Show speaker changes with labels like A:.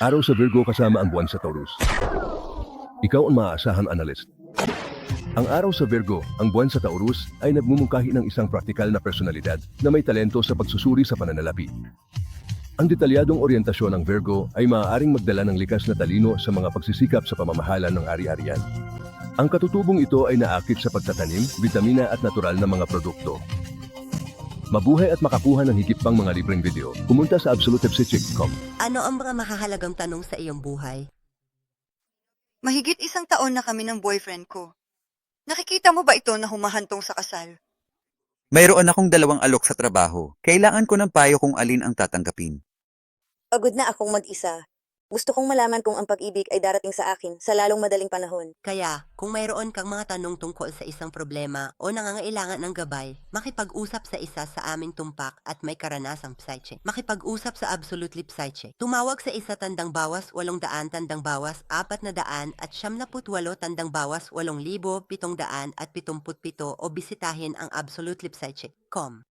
A: Araw sa Virgo kasama ang buwan sa Taurus. Ikaw ang maaasahan analyst. Ang araw sa Virgo, ang buwan sa Taurus, ay nagmumungkahi ng isang praktikal na personalidad na may talento sa pagsusuri sa pananalapi. Ang detalyadong oryentasyon ng Virgo ay maaaring magdala ng likas na talino sa mga pagsisikap sa pamamahala ng ari-arian. Ang katutubong ito ay naakit sa pagtatanim, vitamina at natural na mga produkto. Mabuhay at makakuha ng higit pang mga libreng video, pumunta sa absolutepsichick.com.
B: Ano ang mga mahahalagang tanong sa iyong buhay?
C: Mahigit isang taon na kami ng boyfriend ko. Nakikita mo ba ito na humahantong sa kasal?
D: Mayroon akong dalawang alok sa trabaho. Kailangan ko ng payo kung alin ang tatanggapin.
E: Pagod na akong mag-isa. Gusto kong malaman kung ang pag-ibig ay darating sa akin sa lalong madaling panahon.
B: Kaya, kung mayroon kang mga tanong tungkol sa isang problema o nangangailangan ng gabay, makipag-usap sa isa sa aming tumpak at may karanasang psyche. Makipag-usap sa Absolutely Psyche. Tumawag sa isa tandang bawas, walong daan tandang bawas, apat na daan at siyam na putwalo tandang bawas, walong libo, pitong daan at pitumput pito o bisitahin ang absolutelypsyche.com.